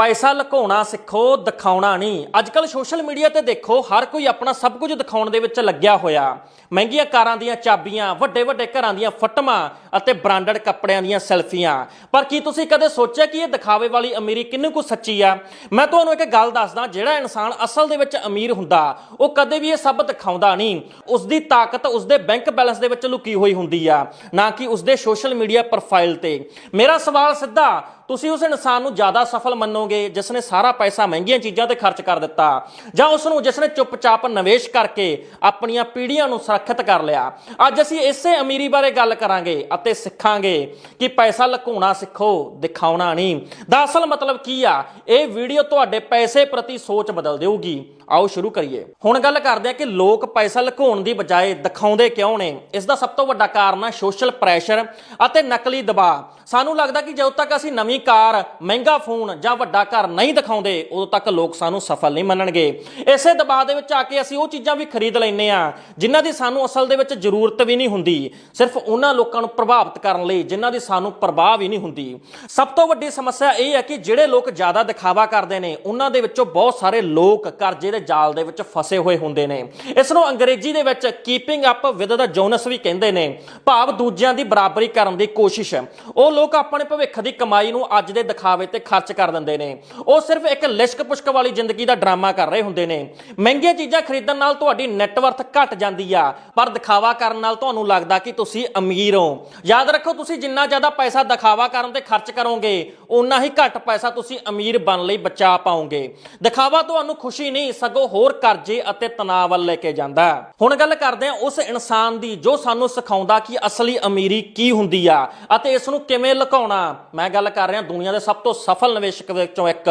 ਪੈਸਾ ਲੁਕਾਉਣਾ ਸਿੱਖੋ, ਦਿਖਾਉਣਾ ਨਹੀਂ। ਅੱਜਕੱਲ ਸੋਸ਼ਲ ਮੀਡੀਆ ਤੇ ਦੇਖੋ, ਹਰ ਕੋਈ ਆਪਣਾ ਸਭ ਕੁਝ ਦਿਖਾਉਣ ਦੇ ਵਿੱਚ ਲੱਗਿਆ ਹੋਇਆ। ਮਹਿੰਗੀਆਂ ਕਾਰਾਂ ਦੀਆਂ ਚਾਬੀਆਂ ਵੱਡੇ ਵੱਡੇ ਘਰਾਂ ਦੀਆਂ ਫੋਟੋਆਂ ਅਤੇ ਬ੍ਰਾਂਡਡ ਕੱਪੜਿਆਂ ਦੀਆਂ ਸੈਲਫੀਆਂ। ਪਰ ਕੀ ਤੁਸੀਂ ਕਦੇ ਸੋਚਿਆ ਕਿ ਇਹ ਦਿਖਾਵੇ ਵਾਲੀ ਅਮੀਰੀ ਕਿੰਨੀ ਕੁ ਸੱਚੀ ਆ? ਮੈਂ ਤੁਹਾਨੂੰ ਇੱਕ ਗੱਲ ਦੱਸਦਾ, ਜਿਹੜਾ ਇਨਸਾਨ ਅਸਲ ਦੇ ਵਿੱਚ ਅਮੀਰ ਹੁੰਦਾ, ਉਹ ਕਦੇ ਵੀ ਇਹ ਸਭ ਦਿਖਾਉਂਦਾ ਨਹੀਂ। ਉਸ ਦੀ ਤਾਕਤ ਉਸ ਦੇ ਬੈਂਕ ਬੈਲੈਂਸ ਦੇ ਵਿੱਚ ਲੁਕੀ ਹੋਈ ਹੁੰਦੀ ਆ, ਨਾ ਕਿ ਉਸ ਦੇ ਸੋਸ਼ਲ ਮੀਡੀਆ ਪ੍ਰੋਫਾਈਲ ਤੇ। ਮੇਰਾ ਸਵਾਲ ਸਿੱਧਾ, ਤੁਸੀਂ ਉਸ ਇਨਸਾਨ ਨੂੰ ਜ਼ਿਆਦਾ ਸਫਲ ਮੰਨੋਗੇ? ਜਿਸ ਨੇ ਸਾਰਾ ਪੈਸਾ ਮਹਿੰਗੀਆਂ ਚੀਜ਼ਾਂ ਤੇ ਖਰਚ ਕਰ ਦਿੱਤਾ, ਜਾਂ ਉਸ ਨੂੰ ਜਿਸ ਨੇ ਚੁੱਪਚਾਪ ਨਿਵੇਸ਼ ਕਰਕੇ ਆਪਣੀਆਂ ਪੀੜ੍ਹੀਆਂ ਨੂੰ ਸੁਰੱਖਿਅਤ ਕਰ ਲਿਆ। ਅੱਜ ਅਸੀਂ ਇਸੇ ਅਮੀਰੀ ਬਾਰੇ ਗੱਲ ਕਰਾਂਗੇ ਅਤੇ ਸਿੱਖਾਂਗੇ ਕਿ ਪੈਸਾ ਲੁਕਾਉਣਾ ਸਿੱਖੋ, ਦਿਖਾਉਣਾ ਨਹੀਂ। ਦਾ ਅਸਲ ਮਤਲਬ ਕੀ ਆ? ਇਹ ਵੀਡੀਓ ਤੁਹਾਡੇ ਪੈਸੇ ਪ੍ਰਤੀ ਸੋਚ ਬਦਲ ਦੇਊਗੀ। ਆਓ ਸ਼ੁਰੂ ਕਰੀਏ। ਹੁਣ ਗੱਲ ਕਰਦੇ ਹਾਂ ਕਿ ਲੋਕ ਪੈਸਾ ਲੁਕਾਉਣ ਦੀ ਬਜਾਏ ਦਿਖਾਉਂਦੇ ਕਿਉਂ ਨੇ? ਇਸ ਦਾ ਸਭ ਤੋਂ ਵੱਡਾ ਕਾਰਨ ਹੈ ਸੋਸ਼ਲ ਪ੍ਰੈਸ਼ਰ ਅਤੇ ਨਕਲੀ ਦਬਾਅ। ਸਾਨੂੰ ਲੱਗਦਾ ਕਿ ਜਦੋਂ ਤੱਕ ਅਸੀਂ ਨਵੀਂ ਕਾਰ, ਮਹਿੰਗਾ ਫੋਨ ਜਾਂ ਵੱਡਾ ਘਰ ਨਹੀਂ ਦਿਖਾਉਂਦੇ, ਉਦੋਂ ਤੱਕ ਲੋਕ ਸਾਨੂੰ ਸਫਲ ਨਹੀਂ ਮੰਨਣਗੇ। ਇਸੇ ਦਬਾਅ ਦੇ ਵਿੱਚ ਆ ਕੇ ਅਸੀਂ ਉਹ ਚੀਜ਼ਾਂ ਵੀ ਖਰੀਦ ਲੈਂਦੇ ਆ ਜਿਨ੍ਹਾਂ ਦੀ ਸਾਨੂੰ ਅਸਲ ਦੇ ਵਿੱਚ ਜ਼ਰੂਰਤ ਵੀ ਨਹੀਂ ਹੁੰਦੀ। ਸਿਰਫ ਉਹਨਾਂ ਲੋਕਾਂ ਨੂੰ ਪ੍ਰਭਾਵਿਤ ਕਰਨ ਲਈ, ਜਿਨ੍ਹਾਂ ਦੀ ਸਾਨੂੰ ਪਰਵਾਹ ਵੀ ਨਹੀਂ ਹੁੰਦੀ। ਸਭ ਤੋਂ ਵੱਡੀ ਸਮੱਸਿਆ ਇਹ ਹੈ ਕਿ ਜਿਹੜੇ ਲੋਕ ਜ਼ਿਆਦਾ ਦਿਖਾਵਾ ਕਰਦੇ ਨੇ, ਉਹਨਾਂ ਦੇ ਵਿੱਚੋਂ ਬਹੁਤ ਸਾਰੇ ਲੋਕ ਕਰਜ਼ੇ ਦੇ ਜਾਲ ਦੇ ਵਿੱਚ ਫਸੇ ਹੋਏ ਹੁੰਦੇ ਨੇ। ਇਸ ਨੂੰ ਅੰਗਰੇਜ਼ੀ ਦੇ ਵਿੱਚ keeping up with the Joneses ਵੀ ਕਹਿੰਦੇ ਨੇ। ਭਾਵ ਦੂਜਿਆਂ ਦੀ ਬਰਾਬਰੀ ਕਰਨ ਦੀ ਕੋਸ਼ਿਸ਼। ਉਹ ਲੋਕ ਆਪਣੇ ਭਵਿੱਖ ਦੀ ਕਮਾਈ ਨੂੰ ਅੱਜ ਦੇ ਦਿਖਾਵੇ ਤੇ ਖਰਚ ਕਰ ਦਿੰਦੇ ਨੇ। ਉਹ ਸਿਰਫ ਇੱਕ ਲਿਸ਼ਕ ਪੁਸ਼ਕ ਵਾਲੀ ਜ਼ਿੰਦਗੀ ਦਾ ਡਰਾਮਾ ਕਰ ਰਹੇ ਹੁੰਦੇ ਨੇ। ਮਹਿੰਗੀਆਂ ਚੀਜ਼ਾਂ ਖਰੀਦਣ ਨਾਲ ਤੁਹਾਡੀ ਨੈਟਵਰਥ ਘਟ ਜਾਂਦੀ ਆ, ਪਰ ਦਿਖਾਵਾ ਕਰਨ ਨਾਲ ਤੁਹਾਨੂੰ ਲੱਗਦਾ ਕਿ ਤੁਸੀਂ ਅਮੀਰ ਹੋ। ਯਾਦ ਰੱਖੋ, ਤੁਸੀਂ ਜਿੰਨਾ ਜ਼ਿਆਦਾ ਪੈਸਾ ਦਿਖਾਵਾ ਕਰਨ ਤੇ ਖਰਚ ਕਰੋਗੇ ਉਨਾ ਹੀ ਘੱਟ ਪੈਸਾ ਤੁਸੀਂ ਅਮੀਰ ਬਣ ਲਈ ਬਚਾ ਪਾਓਗੇ। ਦਿਖਾਵਾ ਤੁਹਾਨੂੰ ਖੁਸ਼ੀ ਨਹੀਂ, ਸਗੋਂ ਹੋਰ ਕਰਜ਼ੇ ਅਤੇ ਤਣਾਅ ਵੱਲ ਲੈ ਕੇ ਜਾਂਦਾ ਹੁਣ ਗੱਲ ਕਰਦੇ ਹਾਂ ਉਸ ਇਨਸਾਨ ਦੀ ਜੋ ਸਾਨੂੰ ਸਿਖਾਉਂਦਾ ਕਿ ਅਸਲੀ ਅਮੀਰੀ ਕੀ ਹੁੰਦੀ ਆ ਅਤੇ ਇਸ ਨੂੰ ਕਿਵੇਂ ਲੁਕਾਉਣਾ। ਮੈਂ ਗੱਲ ਕਰ ਰਿਹਾ ਦੁਨੀਆ ਦੇ ਸਭ ਤੋਂ ਸਫਲ ਨਿਵੇਸ਼ਕ ਵਿੱਚੋਂ ਇੱਕ,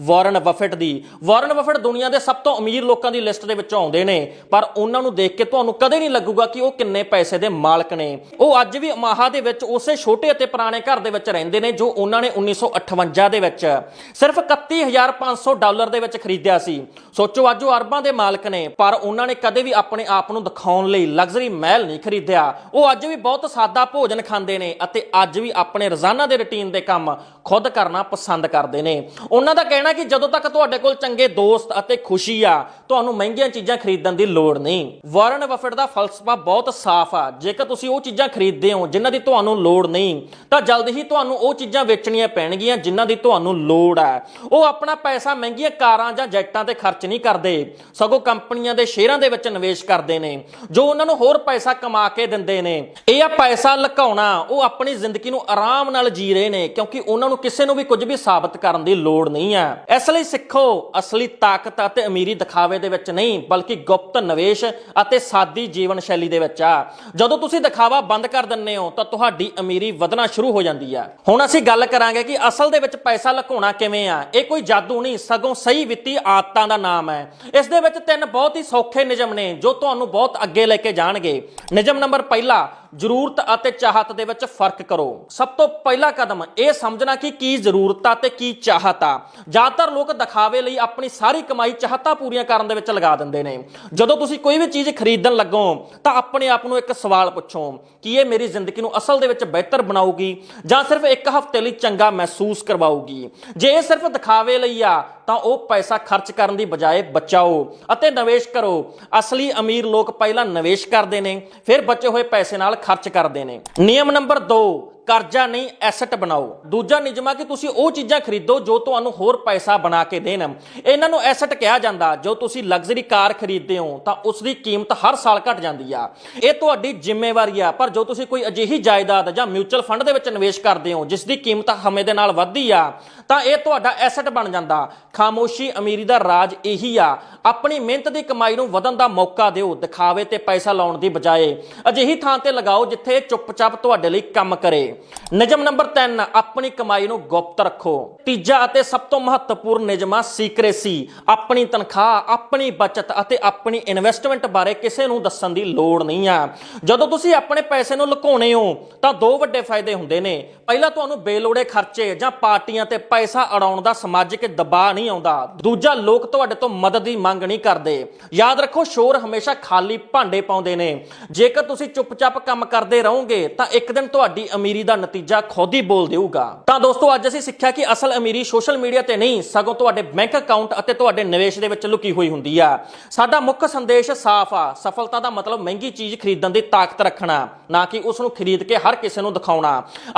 ਵਾਰਨ ਬਫਟ ਦੀ। ਵਾਰਨ ਬਫਟ ਦੁਨੀਆ ਦੇ ਸਭ ਤੋਂ ਅਮੀਰ ਲੋਕਾਂ ਦੀ ਲਿਸਟ ਦੇ ਵਿੱਚੋਂ ਆਉਂਦੇ ਨੇ, ਪਰ ਉਹਨਾਂ ਨੂੰ ਦੇਖ ਕੇ ਤੁਹਾਨੂੰ ਕਦੇ ਨਹੀਂ ਲੱਗੂਗਾ ਕਿ ਉਹ ਕਿੰਨੇ ਪੈਸੇ ਦੇ ਮਾਲਕ ਨੇ। ਉਹ ਅੱਜ ਵੀ ਅਮਾਹਾ ਦੇ ਵਿੱਚ ਉਸੇ ਛੋਟੇ ਅਤੇ ਪੁਰਾਣੇ ਘਰ ਦੇ ਵਿੱਚ ਰਹਿੰਦੇ ਨੇ ਜੋ ਉਹਨਾਂ ਨੇ 1958 ਦੇ ਵਿੱਚ ਸਿਰਫ 31500 ਡਾਲਰ ਦੇ ਵਿੱਚ ਖਰੀਦਿਆ ਸੀ। ਸੋਚੋ, ਅੱਜ ਉਹ ਅਰਬਾਂ ਦੇ ਮਾਲਕ ਨੇ, ਪਰ ਉਹਨਾਂ ਨੇ ਕਦੇ ਵੀ ਆਪਣੇ ਆਪ ਨੂੰ ਦਿਖਾਉਣ ਲਈ ਲਗਜ਼ਰੀ ਮਹਿਲ ਨਹੀਂ ਖਰੀਦਿਆ। ਉਹ ਅੱਜ ਵੀ ਬਹੁਤ ਸਾਦਾ ਭੋਜਨ ਖਾਂਦੇ ਨੇ ਅਤੇ ਅੱਜ ਵੀ ਆਪਣੇ ਰੋਜ਼ਾਨਾ ਦੇ ਰੁਟੀਨ ਦੇ ਕੰਮ ਖੁਦ ਕਰਨਾ ਪਸੰਦ ਕਰਦੇ ਨੇ। ਉਹਨਾਂ ਦਾ ਕਹਿਣਾ ਕਿ ਜਦੋਂ ਤੱਕ ਤੁਹਾਡੇ ਕੋਲ ਚੰਗੇ ਦੋਸਤ ਅਤੇ ਖੁਸ਼ੀ ਆ, ਤੁਹਾਨੂੰ ਮਹਿੰਗੀਆਂ ਚੀਜ਼ਾਂ ਖਰੀਦਣ ਦੀ ਲੋੜ ਨਹੀਂ। ਵਾਰਨ ਬਫਟ ਦਾ ਫਲਸਫਾ ਬਹੁਤ ਸਾਫ਼ ਆ। ਜੇਕਰ ਤੁਸੀਂ ਉਹ ਚੀਜ਼ਾਂ ਖਰੀਦਦੇ ਹੋ ਜਿਨ੍ਹਾਂ ਦੀ ਤੁਹਾਨੂੰ ਲੋੜ ਨਹੀਂ, ਤਾਂ ਜਲਦ ਹੀ ਤੁਹਾਨੂੰ ਉਹ ਚੀਜ਼ਾਂ ਵੇਚਣੀਆਂ ਪੈਣਗੀਆਂ ਜਿਨ੍ਹਾਂ ਦੀ ਤੁਹਾਨੂੰ ਲੋੜ ਹੈ। ਉਹ ਆਪਣਾ ਪੈਸਾ ਮਹਿੰਗੀਆਂ ਕਾਰਾਂ ਜਾਂ ਜੈਟਾਂ ਤੇ ਖਰਚ ਨਹੀਂ ਕਰਦੇ। ਸਗੋਂ ਕੰਪਨੀਆਂ ਦੇ ਸ਼ੇਅਰਾਂ ਦੇ ਵਿੱਚ ਨਿਵੇਸ਼ ਕਰਦੇ ਨੇ, ਜੋ ਉਹਨਾਂ ਨੂੰ ਹੋਰ ਪੈਸਾ ਕਮਾ ਕੇ ਦਿੰਦੇ ਨੇ। ਇਹ ਆ ਪੈਸਾ ਲੁਕਾਉਣਾ। ਉਹ ਆਪਣੀ ਜ਼ਿੰਦਗੀ ਨੂੰ ਆਰਾਮ ਨਾਲ ਜੀ ਰਹੇ ਨੇ, ਕਿਉਂਕਿ ਉਹਨਾਂ ਨੂੰ ਕਿਸੇ ਨੂੰ ਵੀ ਕੁਝ ਵੀ ਸਾਬਤ ਕਰਨ ਦੀ ਲੋੜ ਨਹੀਂ ਹੈ। ਇਸ ਲਈ ਸਿੱਖੋ, ਅਸਲੀ ਤਾਕਤ ਅਤੇ ਅਮੀਰੀ ਦਿਖਾਵੇ ਦੇ ਵਿੱਚ ਨਹੀਂ, ਬਲਕਿ ਗੁਪਤ ਨਿਵੇਸ਼ ਅਤੇ ਸਾਦੀ ਜੀਵਨ ਸ਼ੈਲੀ ਦੇ ਵਿੱਚ ਆ। ਜਦੋਂ ਤੁਸੀਂ ਦਿਖਾਵਾ ਬੰਦ ਕਰ ਦਿੰਦੇ ਹੋ, ਤਾਂ ਤੁਹਾਡੀ ਅਮੀਰੀ ਵਧਣਾ ਸ਼ੁਰੂ ਹੋ ਜਾਂਦੀ ਆ ਹੁਣ ਅਸੀਂ ਗੱਲ ਕਰਾਂਗੇ ਕਿ ਅਸਲ ਦੇ ਵਿੱਚ ਪੈਸਾ ਲੁਕਾਉਣਾ ਕਿਵੇਂ ਆ? ਇਹ ਕੋਈ ਜਾਦੂ ਨਹੀਂ, ਸਗੋਂ ਸਹੀ ਵਿੱਤੀ ਆਦਤਾਂ ਦਾ ਨਾਮ ਹੈ। ਇਸ ਦੇ ਵਿੱਚ ਤਿੰਨ ਬਹੁਤ ਹੀ ਸੌਖੇ ਨਿਯਮ ਨੇ ਜੋ ਤੁਹਾਨੂੰ ਬਹੁਤ ਅੱਗੇ ਲੈ ਕੇ ਜਾਣਗੇ। ਨਿਯਮ ਨੰਬਰ ਪਹਿਲਾ ਜ਼ਰੂਰਤ ਅਤੇ ਚਾਹਤ ਦੇ ਵਿੱਚ ਫ਼ਰਕ ਕਰੋ। ਸਭ ਤੋਂ ਪਹਿਲਾ ਕਦਮ ਇਹ ਸਮਝਣਾ ਕਿ ਕੀ ਜ਼ਰੂਰਤ ਆ ਤੇ ਕੀ ਚਾਹਤ ਆ। ਜ਼ਿਆਦਾਤਰ ਲੋਕ ਦਿਖਾਵੇ ਲਈ ਆਪਣੀ ਸਾਰੀ ਕਮਾਈ ਚਾਹਤਾਂ ਪੂਰੀਆਂ ਕਰਨ ਦੇ ਵਿੱਚ ਲਗਾ ਦਿੰਦੇ ਨੇ। ਜਦੋਂ ਤੁਸੀਂ ਕੋਈ ਵੀ ਚੀਜ਼ ਖਰੀਦਣ ਲੱਗੋ, ਤਾਂ ਆਪਣੇ ਆਪ ਨੂੰ ਇੱਕ ਸਵਾਲ ਪੁੱਛੋ ਕਿ ਇਹ ਮੇਰੀ ਜ਼ਿੰਦਗੀ ਨੂੰ ਅਸਲ ਦੇ ਵਿੱਚ ਬਿਹਤਰ ਬਣਾਊਗੀ ਜਾਂ ਸਿਰਫ ਇੱਕ ਹਫ਼ਤੇ ਲਈ ਚੰਗਾ ਮਹਿਸੂਸ ਕਰਵਾਊਗੀ? ਜੇ ਇਹ ਸਿਰਫ ਦਿਖਾਵੇ ਲਈ ਆ, ਤਾਂ ਉਹ ਪੈਸਾ ਖਰਚ ਕਰਨ ਦੀ ਬਜਾਏ ਬਚਾਓ ਅਤੇ ਨਿਵੇਸ਼ ਕਰੋ। ਅਸਲੀ ਅਮੀਰ ਲੋਕ ਪਹਿਲਾਂ ਨਿਵੇਸ਼ ਕਰਦੇ ਨੇ, ਫਿਰ ਬਚੇ ਹੋਏ ਪੈਸੇ ਨਾਲ ਖਰਚ ਕਰਦੇ ਨੇ। ਨਿਯਮ ਨੰਬਰ 2 ਕਰਜ਼ਾ ਨਹੀਂ ਐਸੈਟ ਬਣਾਓ। ਦੂਜਾ ਨਿਯਮ ਆ ਕਿ ਤੁਸੀਂ ਉਹ ਚੀਜ਼ਾਂ ਖਰੀਦੋ ਜੋ ਤੁਹਾਨੂੰ ਹੋਰ ਪੈਸਾ ਬਣਾ ਕੇ ਦੇਣ। ਇਹਨਾਂ ਨੂੰ ਐਸੈਟ ਕਿਹਾ ਜਾਂਦਾ। ਜੋ ਤੁਸੀਂ ਲਗਜ਼ਰੀ ਕਾਰ ਖਰੀਦਦੇ ਹੋ, ਤਾਂ ਉਸ ਦੀ ਕੀਮਤ ਹਰ ਸਾਲ ਘਟ ਜਾਂਦੀ ਆ। ਇਹ ਤੁਹਾਡੀ ਜ਼ਿੰਮੇਵਾਰੀ ਆ। ਪਰ ਜੋ ਤੁਸੀਂ ਕੋਈ ਅਜਿਹੀ ਜਾਇਦਾਦ ਜਾਂ ਮਿਊਚੁਅਲ ਫੰਡ ਦੇ ਵਿੱਚ ਨਿਵੇਸ਼ ਕਰਦੇ ਹੋ ਜਿਸ ਦੀ ਕੀਮਤ ਹਮੇ ਦੇ ਨਾਲ ਵੱਧਦੀ ਆ, ਤਾਂ ਇਹ ਤੁਹਾਡਾ ਐਸੈਟ ਬਣ ਜਾਂਦਾ। ਖਾਮੋਸ਼ੀ ਅਮੀਰੀ ਦਾ ਰਾਜ ਇਹੀ ਆ। ਆਪਣੀ ਮਿਹਨਤ ਦੀ ਕਮਾਈ ਨੂੰ ਵਧਣ ਦਾ ਮੌਕਾ ਦਿਓ, ਦਿਖਾਵੇ ਤੇ ਪੈਸਾ ਲਾਉਣ ਦੀ ਬਜਾਏ। ਅਜਿਹੀ ਥਾਂ ਤੇ ਲਗਾਓ ਜਿੱਥੇ ਇਹ ਚੁੱਪਚਾਪ ਤੁਹਾਡੇ ਲਈ ਕੰਮ ਕਰੇ। ਨਿਯਮ ਨੰਬਰ 3 ਆਪਣੀ ਕਮਾਈ ਨੂੰ ਗੁਪਤ ਰੱਖੋ। ਤੀਜਾ ਅਤੇ ਸਭ ਤੋਂ ਮਹੱਤਵਪੂਰਨ ਨਿਯਮ ਆ ਸੀਕ੍ਰੇਸੀ ਆਪਣੀ ਤਨਖਾਹ, ਆਪਣੀ ਬਚਤ ਅਤੇ ਆਪਣੀ ਇਨਵੈਸਟਮੈਂਟ ਬਾਰੇ ਕਿਸੇ ਨੂੰ ਦੱਸਣ ਦੀ ਲੋੜ ਨਹੀਂ ਆ। ਜਦੋਂ ਤੁਸੀਂ ਆਪਣੇ ਪੈਸੇ ਨੂੰ ਲੁਕਾਉਣੇ ਹੋ, ਤਾਂ ਦੋ ਵੱਡੇ ਫਾਇਦੇ ਹੁੰਦੇ ਨੇ। ਪਹਿਲਾ ਤੁਹਾਨੂੰ ਬੇਲੋੜੇ ਖਰਚੇ ਜਾਂ ਪਾਰਟੀਆਂ ਤੇ ਪੈਸਾ ਅੜਾਉਣ ਦਾ ਸਮਾਜਿਕ ਦਬਾਅ ਨਹੀਂ ਆਉਂਦਾ। ਦੂਜਾ, ਲੋਕ ਤੁਹਾਡੇ ਤੋਂ ਮਦਦ ਦੀ ਮੰਗ ਨਹੀਂ ਕਰਦੇ। ਯਾਦ ਰੱਖੋ, ਸ਼ੋਰ ਹਮੇਸ਼ਾ ਖਾਲੀ ਭਾਂਡੇ ਪਾਉਂਦੇ ਨੇ। ਜੇਕਰ ਤੁਸੀਂ ਚੁੱਪਚਾਪ ਕੰਮ ਕਰਦੇ ਰਹੋਗੇ, ਤਾਂ ਇੱਕ ਦਿਨ ਤੁਹਾਡੀ ਅਮੀਰੀ ਅਮੀਰੀ ਦਾ ਨਤੀਜਾ ਖੁਦ ਹੀ ਬੋਲ ਦੇਊਗਾ। ਤਾਂ ਦੋਸਤੋ, ਅੱਜ ਅਸੀਂ ਸਿੱਖਿਆ ਕਿ ਅਸਲ ਅਮੀਰੀ ਸੋਸ਼ਲ ਮੀਡੀਆ ਤੇ ਨਹੀਂ, ਸਗੋਂ ਤੁਹਾਡੇ ਬੈਂਕ ਅਕਾਊਂਟ ਅਤੇ ਤੁਹਾਡੇ ਨਿਵੇਸ਼ ਦੇ ਵਿੱਚ ਲੁਕੀ ਹੋਈ ਹੁੰਦੀ ਆ। ਸਾਡਾ ਮੁੱਖ ਸੰਦੇਸ਼ ਸਾਫ਼ ਆ, ਸਫਲਤਾ ਦਾ ਮਤਲਬ ਮਹਿੰਗੀ ਚੀਜ਼ ਖਰੀਦਣ ਦੀ ਤਾਕਤ ਰੱਖਣਾ, ਨਾ ਕਿ ਉਸ ਨੂੰ ਖਰੀਦ ਕੇ ਹਰ ਕਿਸੇ ਨੂੰ ਦਿਖਾਉਣਾ।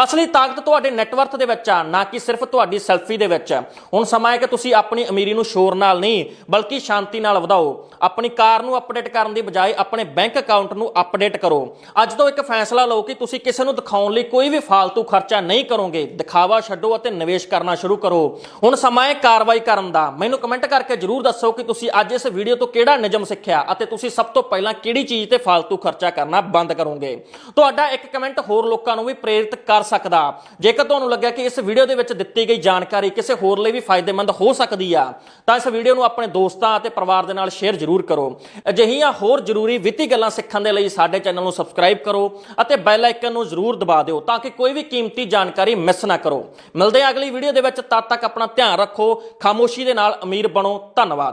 ਅਸਲੀ ਤਾਕਤ ਤੁਹਾਡੇ ਨੈਟਵਰਥ ਦੇ ਵਿੱਚ ਆ, ਨਾ ਕਿ ਸਿਰਫ ਤੁਹਾਡੀ ਸੈਲਫੀ ਦੇ ਵਿੱਚ। ਹੁਣ ਸਮਾਂ ਹੈ ਕਿ ਤੁਸੀਂ ਆਪਣੀ ਅਮੀਰੀ ਨੂੰ ਸ਼ੋਰ ਨਾਲ ਨਹੀਂ, ਬਲਕਿ ਸ਼ਾਂਤੀ ਨਾਲ ਵਧਾਓ। ਆਪਣੀ ਕਾਰ ਨੂੰ ਅਪਡੇਟ ਕਰਨ ਦੀ ਬਜਾਏ ਆਪਣੇ ਬੈਂਕ ਅਕਾਊਂਟ ਨੂੰ ਅਪਡੇਟ ਕਰੋ। ਅੱਜ ਤੋਂ ਇੱਕ ਫੈਸਲਾ ਲਓ ਕਿ ਤੁਸੀਂ ਕਿਸੇ ਨੂੰ ਦਿਖਾਉਣ ਲਈ ਕੋਈ ਵੀ ਫਾਲਤੂ ਖਰਚਾ ਨਹੀਂ ਕਰੋਗੇ, ਦਿਖਾਵਾ ਛੱਡੋ ਅਤੇ ਨਿਵੇਸ਼ ਕਰਨਾ ਸ਼ੁਰੂ ਕਰੋ। ਹੁਣ ਸਮਾਂ ਹੈ ਕਾਰਵਾਈ ਕਰਨ ਦਾ। ਮੈਨੂੰ ਕਮੈਂਟ ਕਰਕੇ ਜਰੂਰ ਦੱਸੋ ਕਿ ਤੁਸੀਂ ਅੱਜ ਇਸ ਵੀਡੀਓ ਤੋਂ ਕਿਹੜਾ ਨਿਯਮ ਸਿੱਖਿਆ ਅਤੇ ਤੁਸੀਂ ਸਭ ਤੋਂ ਪਹਿਲਾਂ ਕਿਹੜੀ ਚੀਜ਼ ਤੇ ਫालतू ਖਰਚਾ ਕਰਨਾ ਬੰਦ ਕਰੋਗੇ? ਤੁਹਾਡਾ ਇੱਕ ਕਮੈਂਟ ਹੋਰ ਲੋਕਾਂ ਨੂੰ ਵੀ ਪ੍ਰੇਰਿਤ ਕਰ ਸਕਦਾ। ਜੇਕਰ ਤੁਹਾਨੂੰ ਲੱਗਿਆ ਕਿ ਇਸ ਵੀਡੀਓ ਦੇ ਵਿੱਚ ਦਿੱਤੀ ਗਈ ਜਾਣਕਾਰੀ ਕਿਸੇ ਹੋਰ ਲਈ ਵੀ ਫਾਇਦੇਮੰਦ ਹੋ ਸਕਦੀ ਆ, ਤਾਂ ਇਸ ਵੀਡੀਓ ਨੂੰ ਆਪਣੇ ਦੋਸਤਾਂ ਅਤੇ ਪਰਿਵਾਰ ਦੇ ਨਾਲ ਸ਼ੇਅਰ ਜਰੂਰ ਕਰੋ। ਅਜਿਹੀਆਂ ਹੋਰ ਜ਼ਰੂਰੀ ਵਿੱਤੀ ਗੱਲਾਂ ਸਿੱਖਣ ਦੇ ਲਈ ਸਾਡੇ ਚੈਨਲ ਨੂੰ ਸਬਸਕ੍ਰਾਈਬ ਕਰੋ ਅਤੇ ਬੈਲ ਆਈਕਨ ਨੂੰ ਜ਼ਰੂਰ ਦਬਾ ਦਿਓ ਤਾਂ ਕਿ ਕੋਈ ਵੀ ਕੀਮਤੀ ਜਾਣਕਾਰੀ ਮਿਸ ਨਾ ਕਰੋ। ਮਿਲਦੇ ਹਾਂ ਅਗਲੀ ਵੀਡੀਓ ਦੇ ਵਿੱਚ। ਤਦ ਤੱਕ ਆਪਣਾ ਧਿਆਨ ਰੱਖੋ। ਖਾਮੋਸ਼ੀ ਦੇ ਨਾਲ ਅਮੀਰ ਬਣੋ। ਧੰਨਵਾਦ।